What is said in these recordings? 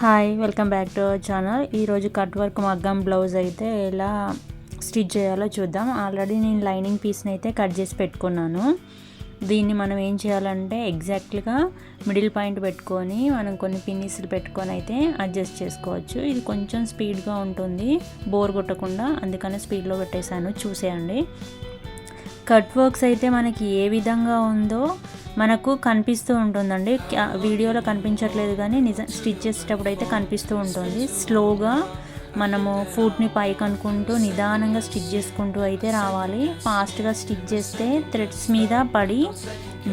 Hi welcome back to our channel. ఈరోజు cut work మగ్గం blouse అయితే ఎలా స్టిచ్ చేయాలో చూద్దాం. ఆల్రెడీ నేను లైనింగ్ పీస్ని అయితే కట్ చేసి పెట్టుకున్నాను. దీన్ని మనం ఏం చేయాలంటే ఎగ్జాక్ట్గా మిడిల్ పాయింట్ పెట్టుకొని మనం కొన్ని పిన్నీసులు పెట్టుకొని అయితే అడ్జస్ట్ చేసుకోవచ్చు. ఇది కొంచెం స్పీడ్గా ఉంటుంది. బోర్ కొట్టకుండా అందుకనే స్పీడ్లో పెట్టేశాను. చూసేయండి. కట్ వర్క్స్ అయితే మనకి ఏ విధంగా ఉందో మనకు కనిపిస్తూ ఉంటుందండి. వీడియోలో కనిపించట్లేదు కానీ నిజం స్టిచ్ చేసేటప్పుడు అయితే కనిపిస్తూ ఉంటుంది. స్లోగా మనము ఫుడ్ని పైకి అనుకుంటూ నిదానంగా స్టిచ్ చేసుకుంటూ అయితే రావాలి. ఫాస్ట్గా స్టిచ్ చేస్తే థ్రెడ్స్ మీద పడి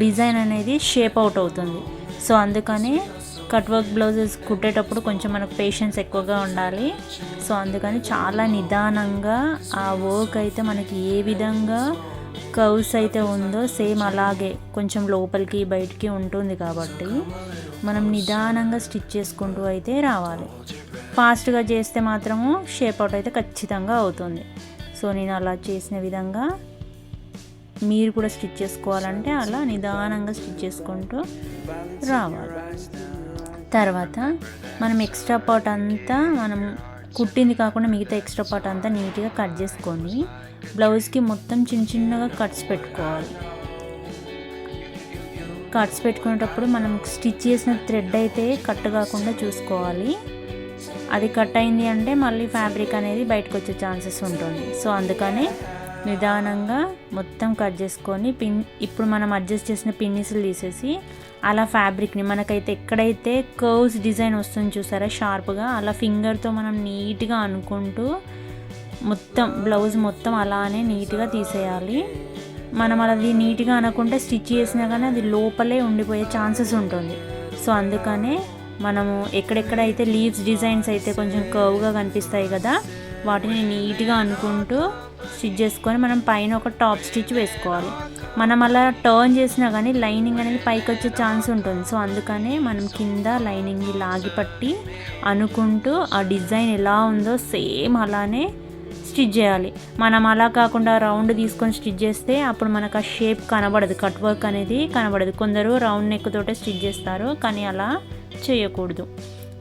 డిజైన్ అనేది షేప్ అవుట్ అవుతుంది. సో అందుకనే కట్ వర్క్ బ్లౌజెస్ కుట్టేటప్పుడు కొంచెం మనకు పేషెన్స్ ఎక్కువగా ఉండాలి. సో అందుకని చాలా నిదానంగా ఆ వర్క్ అయితే మనకి ఏ విధంగా కర్వ్స్ అయితే ఉందో సేమ్ అలాగే కొంచెం లోపలికి బయటికి ఉంటుంది కాబట్టి మనం నిదానంగా స్టిచ్ చేసుకుంటూ అయితే రావాలి. ఫాస్ట్గా చేస్తే మాత్రము షేప్ అవుట్ అయితే ఖచ్చితంగా అవుతుంది. సో నేను అలా చేసిన విధంగా మీరు కూడా స్టిచ్ చేసుకోవాలంటే అలా నిదానంగా స్టిచ్ చేసుకుంటూ రావాలి. తర్వాత మనం ఎక్స్ట్రా పార్ట్ అంతా మనం కుట్టింది కాకుండా మిగతా ఎక్స్ట్రా పార్ట్ అంతా నీట్గా కట్ చేసుకొని బ్లౌజ్కి మొత్తం చిన్న చిన్నగా కట్స్ పెట్టుకోవాలి. కట్స్ పెట్టుకునేటప్పుడు మనం స్టిచ్ చేసిన థ్రెడ్ అయితే కట్ కాకుండా చూసుకోవాలి. అది కట్ అయింది అంటే మళ్ళీ ఫ్యాబ్రిక్ అనేది బయటకు వచ్చే ఛాన్సెస్ ఉంటుంది. సో అందుకనే నిదానంగా మొత్తం కట్ చేసుకొని పిన్ ఇప్పుడు మనం అడ్జస్ట్ చేసిన పిన్నిస్లు తీసేసి అలా ఫ్యాబ్రిక్ని మనకైతే ఎక్కడైతే కర్వ్స్ డిజైన్ వస్తుంది చూసారా షార్ప్గా అలా ఫింగర్తో మనం నీట్గా అనుకుంటూ మొత్తం బ్లౌజ్ మొత్తం అలానే నీట్గా తీసేయాలి. మనం అది నీట్గా అనుకుంటే స్టిచ్ చేసినా కానీ అది లోపలే ఉండిపోయే ఛాన్సెస్ ఉంటుంది. సో అందుకనే మనము ఎక్కడెక్కడైతే లీవ్స్ డిజైన్స్ అయితే కొంచెం కర్వ్గా కనిపిస్తాయి కదా వాటిని నీట్గా అనుకుంటూ స్టిచ్ చేసుకొని మనం పైన ఒక టాప్ స్టిచ్ వేసుకోవాలి. మనం అలా టర్న్ చేసినా కానీ లైనింగ్ అనేది పైకి వచ్చే ఛాన్స్ ఉంటుంది. సో అందుకనే మనం కింద లైనింగ్ని లాగి పట్టి అనుకుంటూ ఆ డిజైన్ ఎలా ఉందో సేమ్ అలానే స్టిచ్ చేయాలి. మనం అలా కాకుండా రౌండ్ తీసుకొని స్టిచ్ చేస్తే అప్పుడు మనకు ఆ షేప్ కనబడదు. కట్ వర్క్ అనేది కనబడదు. కొందరు రౌండ్ నెక్తోటే స్టిచ్ చేస్తారు. కానీ అలా చేయకూడదు.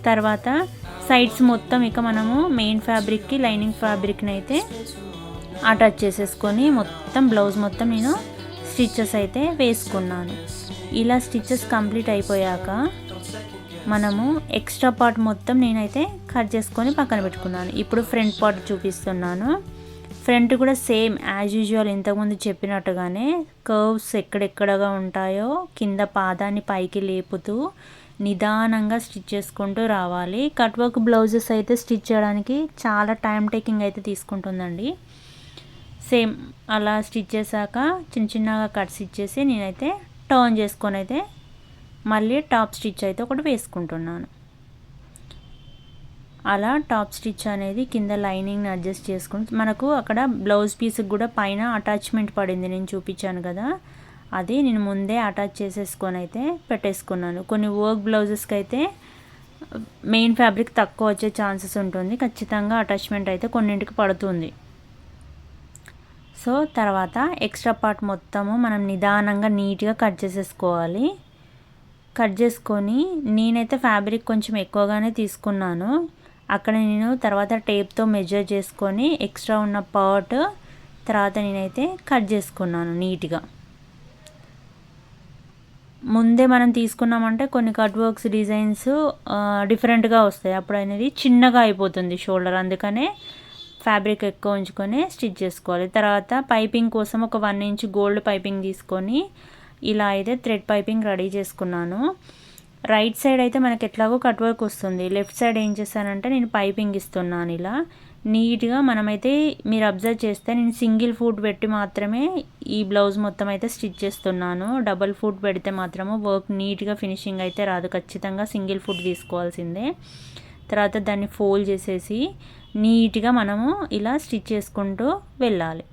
తర్వాత సైడ్స్ మొత్తం ఇక మనము మెయిన్ ఫ్యాబ్రిక్కి లైనింగ్ ఫ్యాబ్రిక్ని అయితే అటాచ్ చేసేసుకొని మొత్తం బ్లౌజ్ మొత్తం నేను స్టిచ్చెస్ అయితే వేసుకున్నాను. ఇలా స్టిచ్చెస్ కంప్లీట్ అయిపోయాక మనము ఎక్స్ట్రా పార్ట్ మొత్తం నేనైతే కట్ చేసుకొని పక్కన పెట్టుకున్నాను. ఇప్పుడు ఫ్రంట్ పార్ట్ చూపిస్తున్నాను. ఫ్రంట్ కూడా సేమ్ యాజ్ యూజువల్ ఇంతకుముందు చెప్పినట్టుగానే కర్వ్స్ ఎక్కడెక్కడగా ఉంటాయో కింద పాదాన్ని పైకి లేపుతూ నిదానంగా స్టిచ్ చేసుకుంటూ రావాలి. కట్ వర్క్ బ్లౌజెస్ అయితే స్టిచ్ చేయడానికి చాలా టైం టేకింగ్ అయితే తీసుకుంటుందండి. సేమ్ అలా స్టిచ్ చేశాక చిన్న చిన్నగా కట్స్ ఇచ్చేసి నేనైతే టర్న్ చేసుకొని అయితే మళ్ళీ టాప్ స్టిచ్ అయితే ఒకటి వేసుకుంటున్నాను. అలా టాప్ స్టిచ్ అనేది కింద లైనింగ్ని అడ్జస్ట్ చేసుకుని మనకు అక్కడ బ్లౌజ్ పీస్కి కూడా పైన అటాచ్మెంట్ పడింది. నేను చూపించాను కదా. అది నేను ముందే అటాచ్ చేసేసుకొని అయితే పెట్టేసుకున్నాను. కొన్ని వర్క్ బ్లౌజెస్కి అయితే మెయిన్ ఫ్యాబ్రిక్ తక్కువ వచ్చే ఛాన్సెస్ ఉంటుంది. ఖచ్చితంగా అటాచ్మెంట్ అయితే కొన్నింటికి పడుతుంది. సో తర్వాత ఎక్స్ట్రా పార్ట్ మొత్తము మనం నిదానంగా నీట్గా కట్ చేసేసుకోవాలి. కట్ చేసుకొని నేనైతే ఫ్యాబ్రిక్ కొంచెం ఎక్కువగానే తీసుకున్నాను. అక్కడ నేను తర్వాత టేప్తో మెజర్ చేసుకొని ఎక్స్ట్రా ఉన్న పార్ట్ తర్వాత నేనైతే కట్ చేసుకున్నాను నీట్గా. ముందే మనం తీసుకున్నామంటే కొన్ని కట్ వర్క్స్ డిజైన్స్ డిఫరెంట్గా వస్తాయి. అప్పుడు అనేది చిన్నగా అయిపోతుంది షోల్డర్ అందుకనే ఫ్యాబ్రిక్ ఎక్కువ ఉంచుకొని స్టిచ్ చేసుకోవాలి. తర్వాత పైపింగ్ కోసం ఒక వన్ ఇంచ్ గోల్డ్ పైపింగ్ తీసుకొని ఇలా అయితే థ్రెడ్ పైపింగ్ రెడీ చేసుకున్నాను. రైట్ సైడ్ అయితే మనకి ఎట్లాగో కట్ వర్క్ వస్తుంది. లెఫ్ట్ సైడ్ ఏం చేశానంటే నేను పైపింగ్ ఇస్తున్నాను ఇలా. నీట్గా మనమైతే మీరు అబ్జర్వ్ చేస్తే నేను సింగిల్ ఫుట్ పెట్టి మాత్రమే ఈ బ్లౌజ్ మొత్తం అయితే స్టిచ్ చేస్తున్నాను. డబల్ ఫుట్ పెడితే మాత్రము వర్క్ నీట్గా ఫినిషింగ్ అయితే రాదు. ఖచ్చితంగా సింగిల్ ఫుట్ తీసుకోవాల్సిందే. తర్వాత దాన్ని ఫోల్డ్ చేసేసి నీట్గా మనము ఇలా స్టిచ్ చేసుకుంటూ వెళ్ళాలి.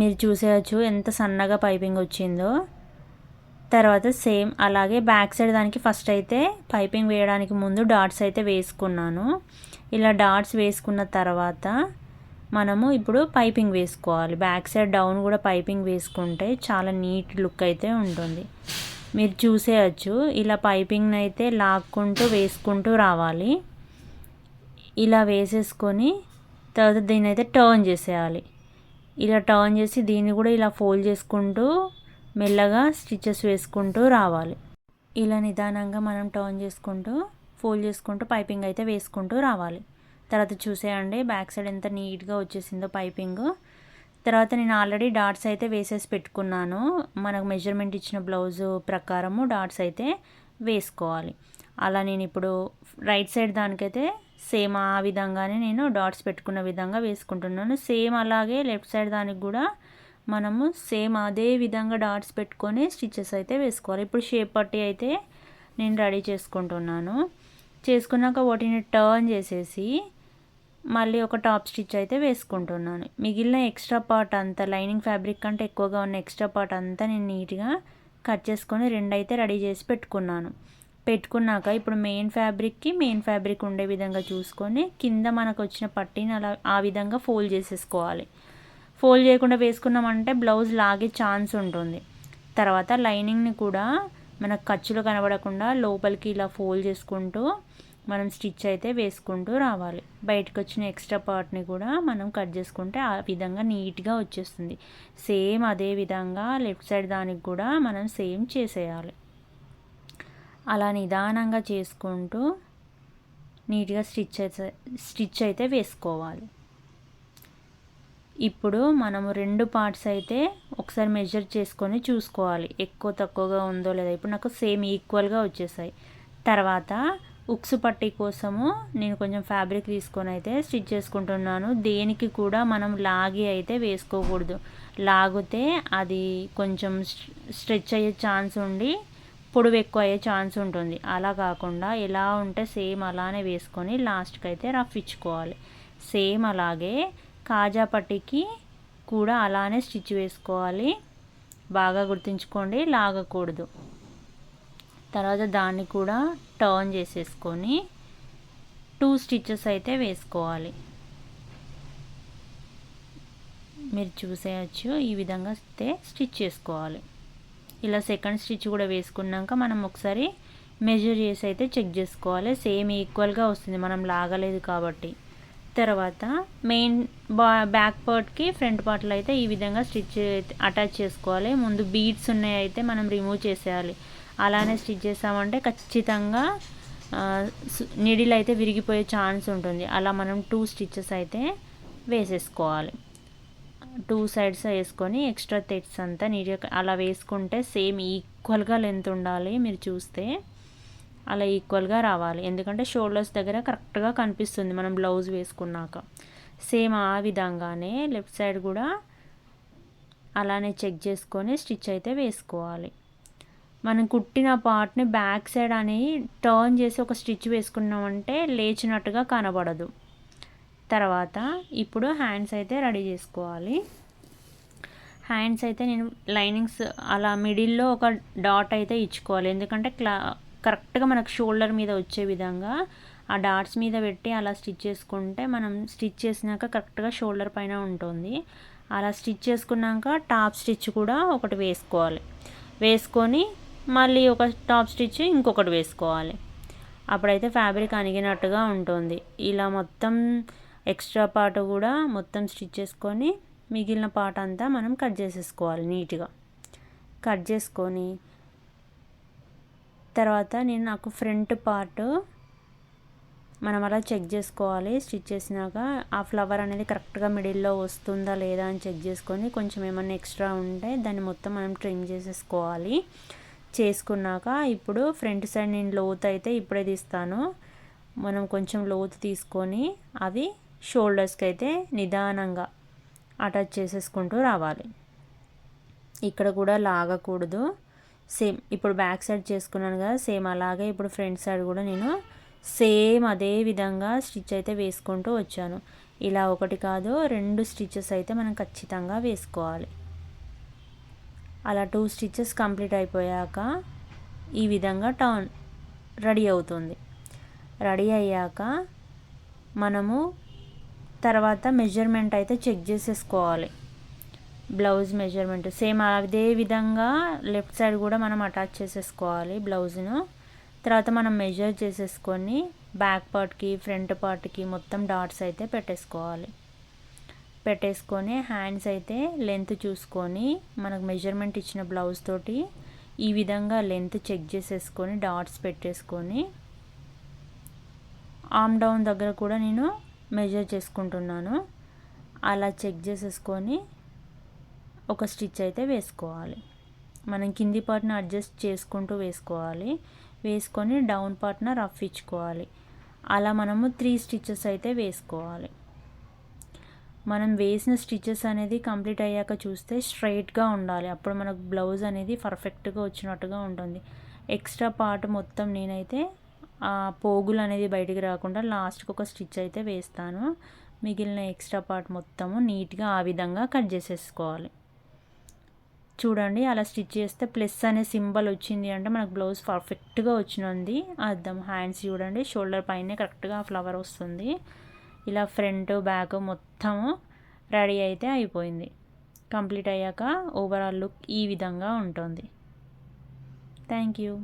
మీరు చూసేయచ్చు ఎంత సన్నగా పైపింగ్ వచ్చిందో. తర్వాత సేమ్ అలాగే బ్యాక్ సైడ్ దానికి ఫస్ట్ అయితే పైపింగ్ వేయడానికి ముందు డాట్స్ అయితే వేసుకున్నాను. ఇలా డాట్స్ వేసుకున్న తర్వాత మనము ఇప్పుడు పైపింగ్ వేసుకోవాలి. బ్యాక్ సైడ్ డౌన్ కూడా పైపింగ్ వేసుకుంటే చాలా నీట్ లుక్ అయితే ఉంటుంది. మీరు చూసేయచ్చు. ఇలా పైపింగ్ని అయితే లాక్కుంటూ వేసుకుంటూ రావాలి. ఇలా వేసేసుకొని తర్వాత దీన్ని అయితే టర్న్ చేసేయాలి. ఇలా టర్న్ చేసి దీన్ని కూడా ఇలా ఫోల్డ్ చేసుకుంటూ మెల్లగా స్టిచెస్ వేసుకుంటూ రావాలి. ఇలా నిదానంగా మనం టర్న్ చేసుకుంటూ ఫోల్డ్ చేసుకుంటూ పైపింగ్ అయితే వేసుకుంటూ రావాలి. తర్వాత చూసేయండి బ్యాక్ సైడ్ ఎంత నీట్గా వచ్చేసిందో పైపింగ్. తర్వాత నేను ఆల్రెడీ డాట్స్ అయితే వేసేసి పెట్టుకున్నాను. మనకు మెజర్మెంట్ ఇచ్చిన బ్లౌజు ప్రకారము డాట్స్ అయితే వేసుకోవాలి. అలా నేను ఇప్పుడు రైట్ సైడ్ దానికైతే సేమ్ ఆ విధంగానే నేను డాట్స్ పెట్టుకున్న విధంగా వేసుకుంటున్నాను. సేమ్ అలాగే లెఫ్ట్ సైడ్ దానికి కూడా మనము సేమ్ అదే విధంగా డాట్స్ పెట్టుకొని స్టిచెస్ అయితే వేసుకోవాలి. ఇప్పుడు షేప్ పట్టి అయితే నేను రెడీ చేసుకుంటున్నాను. చేసుకున్నాక వాటిని టర్న్ చేసేసి మళ్ళీ ఒక టాప్ స్టిచ్ అయితే వేసుకుంటున్నాను. మిగిలిన ఎక్స్ట్రా పార్ట్ అంతా లైనింగ్ ఫ్యాబ్రిక్ కంటే ఎక్కువగా ఉన్న ఎక్స్ట్రా పార్ట్ అంతా నేను నీట్గా కట్ చేసుకొని రెండు అయితే రెడీ చేసి పెట్టుకున్నాను. పెట్టుకున్నాక ఇప్పుడు మెయిన్ ఫ్యాబ్రిక్కి మెయిన్ ఫ్యాబ్రిక్ ఉండే విధంగా చూసుకొని కింద మనకు వచ్చిన పట్టీని అలా ఆ విధంగా ఫోల్డ్ చేసేసుకోవాలి. ఫోల్డ్ చేయకుండా వేసుకున్నామంటే బ్లౌజ్ లాగే ఛాన్స్ ఉంటుంది. తర్వాత లైనింగ్ని కూడా మనకు ఖర్చులు కనబడకుండా లోపలికి ఇలా ఫోల్డ్ చేసుకుంటూ మనం స్టిచ్ అయితే వేసుకుంటూ రావాలి. బయటకు వచ్చిన ఎక్స్ట్రా పార్ట్ని కూడా మనం కట్ చేసుకుంటే ఆ విధంగా నీట్గా వచ్చేస్తుంది. సేమ్ అదే విధంగా లెఫ్ట్ సైడ్ దానికి కూడా మనం సేమ్ చేసేయాలి. అలా నిదానంగా చేసుకుంటూ నీట్గా స్టిచ్ అయితే స్టిచ్ అయితే వేసుకోవాలి. ఇప్పుడు మనము రెండు పార్ట్స్ అయితే ఒకసారి మెజర్ చేసుకొని చూసుకోవాలి. ఎక్కువ తక్కువగా ఉందో లేదో. ఇప్పుడు నాకు సేమ్ ఈక్వల్గా వచ్చేసాయి. తర్వాత ఉక్స్ పట్టీ కోసము నేను కొంచెం ఫ్యాబ్రిక్ తీసుకొని అయితే స్టిచ్ చేసుకుంటున్నాను. దేనికి కూడా మనం లాగి అయితే వేసుకోకూడదు. లాగితే అది కొంచెం స్ట్రెచ్ అయ్యే ఛాన్స్ ఉండి పొడవు ఎక్కువ అయ్యే ఛాన్స్ ఉంటుంది. అలా కాకుండా ఎలా ఉంటే సేమ్ అలానే వేసుకొని లాస్ట్కి అయితే రఫ్ ఇచ్చుకోవాలి. సేమ్ అలాగే కాజా పట్టికి కూడా అలానే స్టిచ్ వేసుకోవాలి. బాగా గుర్తుంచుకోండి లాగకూడదు. తర్వాత దాన్ని కూడా టర్న్ చేసేసుకొని టూ స్టిచ్చెస్ అయితే వేసుకోవాలి. మీరు చూసేయచ్చు ఈ విధంగా అయితే స్టిచ్ చేసుకోవాలి. ఇలా సెకండ్ స్టిచ్ కూడా వేసుకున్నాక మనం ఒకసారి మెజర్ చేసి అయితే చెక్ చేసుకోవాలి. సేమ్ ఈక్వల్గా వస్తుంది మనం లాగలేదు కాబట్టి. తర్వాత మెయిన్ బా బ్యాక్ పార్ట్కి ఫ్రంట్ పార్ట్లో అయితే ఈ విధంగా స్టిచ్ అటాచ్ చేసుకోవాలి. ముందు బీడ్స్ ఉన్నాయి అయితే మనం రిమూవ్ చేసేయాలి. అలానే స్టిచ్ చేసామంటే ఖచ్చితంగా నిడిల్ అయితే విరిగిపోయే ఛాన్స్ ఉంటుంది. అలా మనం టూ స్టిచ్చెస్ అయితే వేసేసుకోవాలి. టూ సైడ్స్ వేసుకొని ఎక్స్ట్రా తెట్స్ అంతా నీట్గా అలా వేసుకుంటే సేమ్ ఈక్వల్గా లెంత్ ఉండాలి మీరు చూస్తే. అలా ఈక్వల్గా రావాలి. ఎందుకంటే షోల్డర్స్ దగ్గర కరెక్ట్గా కనిపిస్తుంది మనం బ్లౌజ్ వేసుకున్నాక. సేమ్ ఆ విధంగానే లెఫ్ట్ సైడ్ కూడా అలానే చెక్ చేసుకొని స్టిచ్ అయితే వేసుకోవాలి. మనం కుట్టిన పార్ట్ని బ్యాక్ సైడ్ అని టర్న్ చేసి ఒక స్టిచ్ వేసుకున్నామంటే లేచినట్టుగా కనబడదు. తర్వాత ఇప్పుడు హ్యాండ్స్ అయితే రెడీ చేసుకోవాలి. హ్యాండ్స్ అయితే నేను లైనింగ్స్ అలా మిడిల్లో ఒక డాట్ అయితే ఇచ్చుకోవాలి. ఎందుకంటే క్లా కరెక్ట్గా మనకు షోల్డర్ మీద వచ్చే విధంగా ఆ డాట్స్ మీద పెట్టి అలా స్టిచ్ చేసుకుంటే మనం స్టిచ్ చేసినాక కరెక్ట్గా షోల్డర్ పైన ఉంటుంది. అలా స్టిచ్ చేసుకున్నాక టాప్ స్టిచ్ కూడా ఒకటి వేసుకోవాలి. వేసుకొని మళ్ళీ ఒక టాప్ స్టిచ్ ఇంకొకటి వేసుకోవాలి. అప్పుడైతే ఫ్యాబ్రిక్ అణిగినట్టుగా ఉంటుంది. ఇలా మొత్తం ఎక్స్ట్రా పార్ట్ కూడా మొత్తం స్టిచ్ చేసుకొని మిగిలిన పార్ట్ అంతా మనం కట్ చేసేసుకోవాలి నీట్గా. కట్ చేసుకొని తర్వాత నేను నాకు ఫ్రంట్ పార్ట్ మనం అలా చెక్ చేసుకోవాలి. స్టిచ్ చేసినాక ఆ ఫ్లవర్ అనేది కరెక్ట్గా మిడిల్లో వస్తుందా లేదా అని చెక్ చేసుకొని కొంచెం ఏమన్నా ఎక్స్ట్రా ఉంటే దాన్ని మొత్తం మనం ట్రిమ్ చేసేసుకోవాలి. చేసుకున్నాక ఇప్పుడు ఫ్రంట్ సైడ్ నేను లోతు అయితే ఇప్పుడే తీస్తాను. మనం కొంచెం లోతు తీసుకొని అవి షోల్డర్స్కి అయితే నిదానంగా అటాచ్ చేసేసుకుంటూ రావాలి. ఇక్కడ కూడా లాగకూడదు. సేమ్ ఇప్పుడు బ్యాక్ సైడ్ చేసుకున్నాను కదా సేమ్ అలాగే ఇప్పుడు ఫ్రంట్ సైడ్ కూడా నేను సేమ్ అదే విధంగా స్టిచ్ అయితే వేసుకుంటూ వచ్చాను. ఇలా ఒకటి కాదు రెండు స్టిచెస్ అయితే మనం ఖచ్చితంగా వేసుకోవాలి. అలా టూ స్టిచెస్ కంప్లీట్ అయిపోయాక ఈ విధంగా టర్న్ రెడీ అవుతుంది. రెడీ అయ్యాక మనము తర్వాత మెజర్మెంట్ అయితే చెక్ చేసేసుకోవాలి. Blouse measurement. సేమ్ అదే విధంగా లెఫ్ట్ సైడ్ కూడా మనం అటాచ్ చేసేసుకోవాలి బ్లౌజ్ను. తర్వాత మనం మెజర్ చేసేసుకొని బ్యాక్ పార్ట్కి ఫ్రంట్ పార్ట్కి మొత్తం డాట్స్ అయితే పెట్టేసుకోవాలి. పెట్టేసుకొని హ్యాండ్స్ అయితే లెంత్ చూసుకొని మనకు మెజర్మెంట్ ఇచ్చిన బ్లౌజ్ తోటి ఈ విధంగా లెంత్ చెక్ చేసేసుకొని డాట్స్ పెట్టేసుకొని ఆమ్ డౌన్ దగ్గర కూడా నేను మెజర్ చేసుకుంటున్నాను. అలా చెక్ చేసేసుకొని ఒక స్టిచ్ అయితే వేసుకోవాలి. మనం కింది పార్ట్ని అడ్జస్ట్ చేసుకుంటూ వేసుకోవాలి. వేసుకొని డౌన్ పార్ట్న రఫ్ ఇచ్చుకోవాలి. అలా మనము త్రీ స్టిచ్చెస్ అయితే వేసుకోవాలి. మనం వేసిన స్టిచెస్ అనేది కంప్లీట్ అయ్యాక చూస్తే స్ట్రైట్గా ఉండాలి. అప్పుడు మనకు బ్లౌజ్ అనేది పర్ఫెక్ట్గా వచ్చినట్టుగా ఉంటుంది. ఎక్స్ట్రా పార్ట్ మొత్తం నేనైతే ఆ పోగులు అనేది బయటికి రాకుండా లాస్ట్కి ఒక స్టిచ్ అయితే వేస్తాను. మిగిలిన ఎక్స్ట్రా పార్ట్ మొత్తము నీట్గా ఆ విధంగా కట్ చేసేసుకోవాలి. చూడండి అలా స్టిచ్ చేస్తే ప్లస్ అనే సింబల్ వచ్చింది అంటే మనకు బ్లౌజ్ పర్ఫెక్ట్గా వచ్చినది అర్థం హ్యాండ్స్ చూడండి షోల్డర్ పైన కరెక్ట్గా ఫ్లవర్ వస్తుంది. ఇలా ఫ్రంట్ బ్యాక్ మొత్తము రెడీ అయితే అయిపోయింది. కంప్లీట్ అయ్యాక ఓవరాల్ లుక్ ఈ విధంగా ఉంటుంది. Thank you.